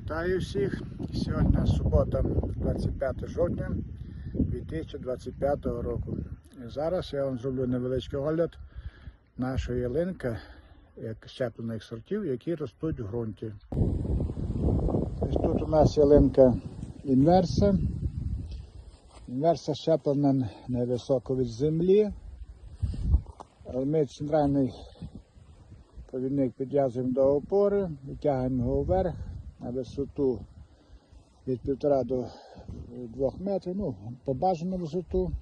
Вітаю всіх. Сьогодні субота, 25 жовтня 2025 року. І зараз я вам зроблю невеличкий огляд нашої ялинки, як щеплених сортів, які ростуть в ґрунті. Ось тут у нас ялинка інверса. Інверса щеплена невисоко від землі. Ми центральний Провідник підв'язуємо до опори, витягуємо його вверх на висоту від 1,5 до 2 метрів, ну, по бажану висоту.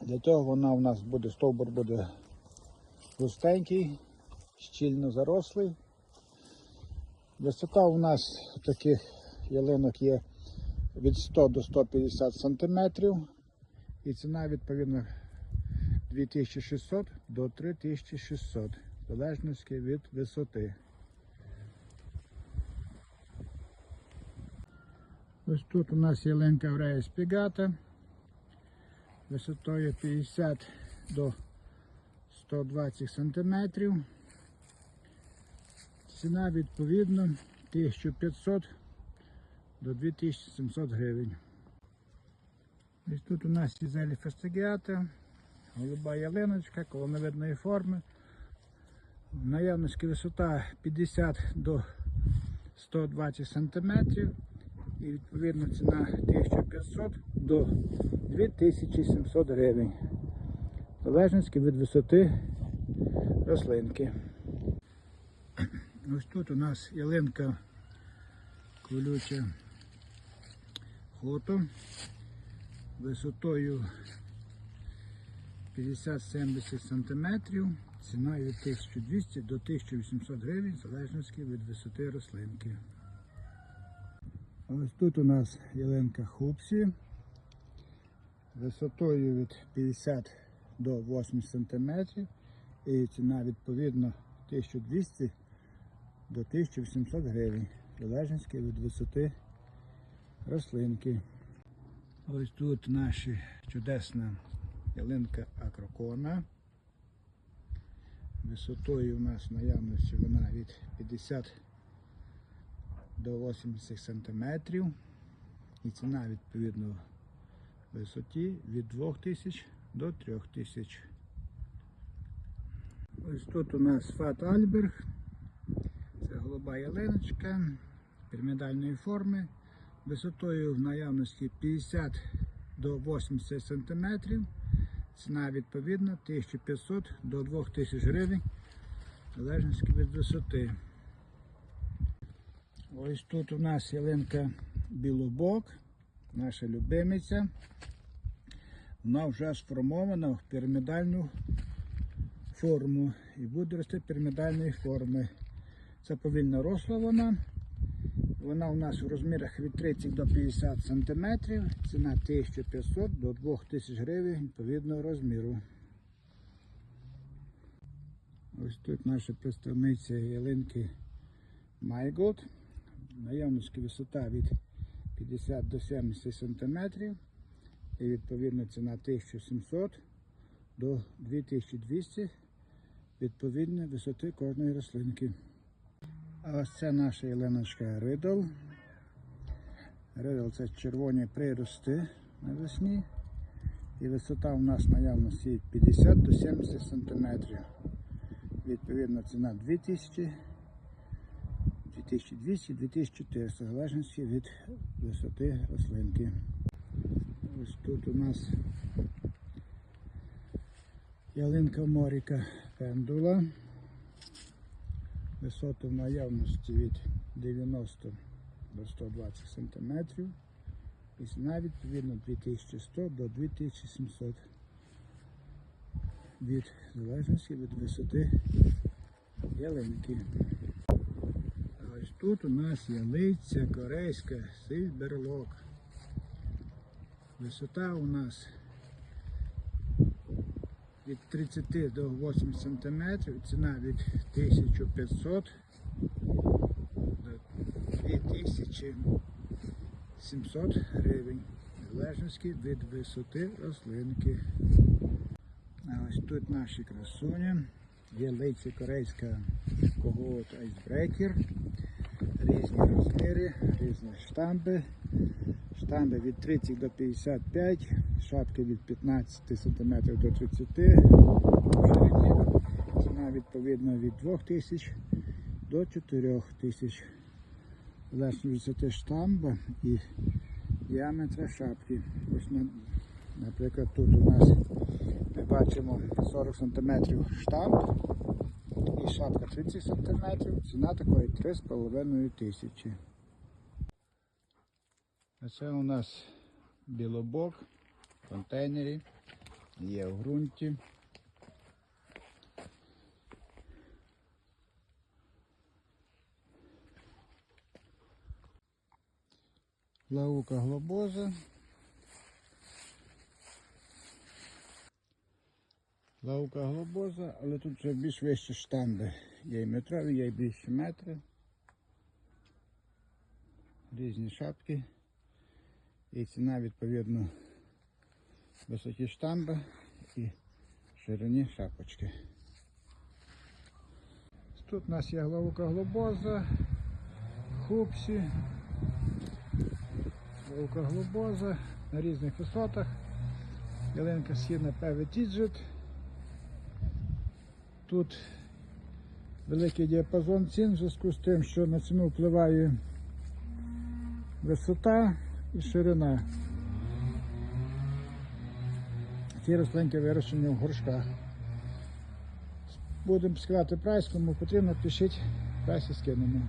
Для того вона у нас буде, стовбур буде густенький, щільно зарослий. Висота у нас таких ялинок є від 100 до 150 сантиметрів. І ціна відповідно 2600 до 3600, в залежності від висоти. Ось тут у нас ялинка Врея спігата висотою 50 до 120 сантиметрів. Ціна відповідно 1500 до 2700 гривень. Ось тут у нас ізелі фастигіата, голуба ялиночка колоновидної форми. В наявності висота 50 до 120 см і відповідно ціна 1500 до 2700 гривень. Залежності від висоти рослинки. Ось тут у нас ялинка колюча хото висотою 50-70 см, ціною від 1200 до 1800 гривень, в залежності від висоти рослинки. Ось тут у нас ялинка хупсі, висотою від 50 до 80 см і ціна відповідно 1200 до 1800 гривень, залежності від висоти рослинки. Ось тут наша чудесна ялинка акрокона. Висотою у нас наявності вона від 50 до 80 сантиметрів. І ціна відповідно висоті від 2000 до 3000. Ось тут у нас фат Альберг. Це голуба ялиночка пірамідальної форми. Висотою в наявності 50 до 80 см. Ціна відповідна 1500 до 2000 гривень, в залежності від висоти. Ось тут у нас ялинка білобок, наша любимиця. Вона вже сформована в пірамідальну форму і буде рости пірамідальної форми. Це повільно росла вона. Вона у нас у розмірах від 30 до 50 см, ціна 1500 до 2000 гривень відповідного розміру. Ось тут наша представниця ялинки Майголд. Наявності висота від 50 до 70 см і відповідно ціна 1700 до 2200 відповідно висоти кожної рослинки. А ось це наша ялиночка Ридл. Ридл це червоні прирости навесні. І висота у нас наявності від 50 до 70 см. Відповідно ціна 2000, 2200, 2400, в залежності від висоти рослинки. Ось тут у нас ялинка Моріка Пендула. Висота в наявності від 90 до 120 см. І ціна відповідно 2100 до 2700 від залежності від висоти ялинки. Ось тут у нас ялиця корейська сильберлок. Висота у нас від 30 до 80 см, ціна від 1500 до 2700 гривень, залежності від висоти рослинки. А ось тут наші красуні. Є лейці корейська когот Icebreaker. Різні розміри, різні штамби. Штамби від 30 до 55, шапки від 15 см до 30 в. Ціна відповідно від 2000 до 4000. Залежно від висоти штамба і діаметра шапки. Ось, на- наприклад, тут у нас ми бачимо 40 см штамп і шапка 30 см. Ціна такої 3,5 тисячі. А це у нас білобок в контейнері, є в ґрунті. Лаука глобоза. Лаука глобоза, але тут вже більш вищі штамби. Є і метрові, є і більші метри. Різні шапки. І ціна відповідно висоті штамби і ширині шапочки. Тут у нас є главука глобоза, хупсі, главука глобоза на різних висотах. Ялинка східна певе тіджет. Тут великий діапазон цін в зв'язку з тим, що на ціну впливає висота і ширина. Ці рослинки вирощені в горшках. Будемо скидати прайс, кому потрібно, пишіть, прайс і скинемо.